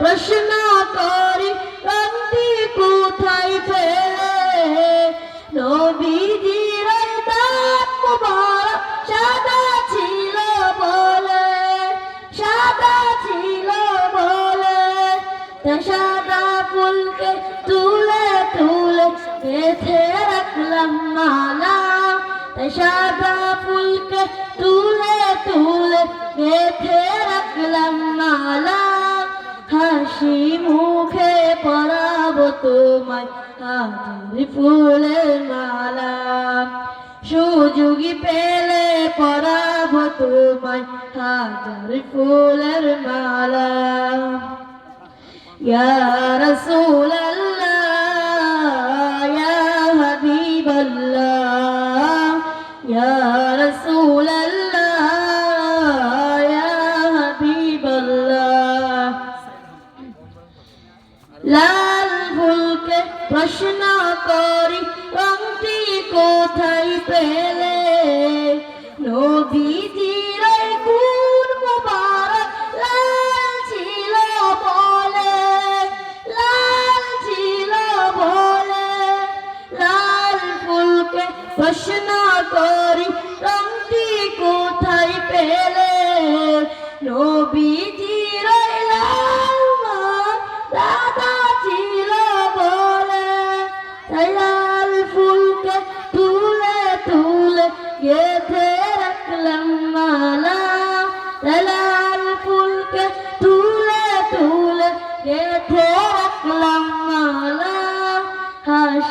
প্রশ্ন করি ক্রান্তি কোথায় ফেলে নবীজির মুবারক সাদা ছিল বলে, সাদা ছিল বলে। সাদা ফুলকে তুলে তুলে বেঁধে রাখলাম মালা। সাদা ফুলকে তুলে তুলে বেঁধে রাখলাম মালা। হাসি মুখে পরাব তোমায় ফুলের মালা। সুযোগী পেলে পরাব তোমায় হাজার ফুলের মালা। রসুল রাসূলুল্লাহ, ইয়া হাবিবাল্লাহ লাল ফুলকে প্রশ্ন করি, রংটি কোথায় পেলে? নবীজির গুণ মুবারক লাল ছিল বলে, লাল ছিল বলে। লাল ফুলকে প্রশ্ন করি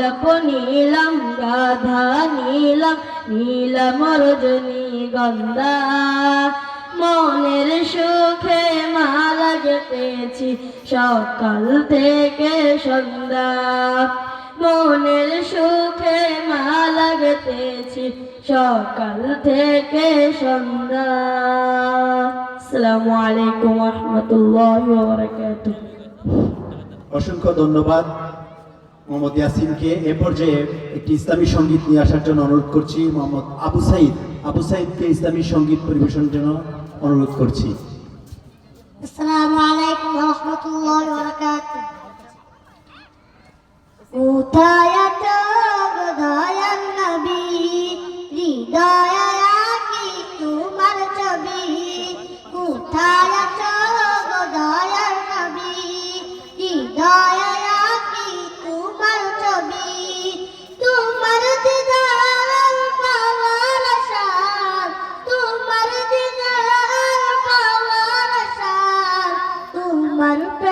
গোলাপ নীলম গাধা নীলম নীলম রজনী গন্ধা। মনের সুখে মালা গেতেছি সকাল থেকে সন্ধ্যা। মনের সুখে মালা গেতেছি সকাল থেকে সন্ধ্যা। আসসালামু আলাইকুম রহমতুল্লাহ অসংখ্য ধন্যবাদ। মোহাম্মদ ইয়াসিনকে এ পর্যায়ে একটি ইসলামী সংগীত নিয়ে আসার জন্য অনুরোধ করছি, মোহাম্মদ আবু সাইদ। আবু সাইদকে ইসলামী সংগীত পরিবেশনের জন্য অনুরোধ করছি। আসসালামু আলাইকুম ওয়া ওয়া বারাকাতুহু। ¡Mario!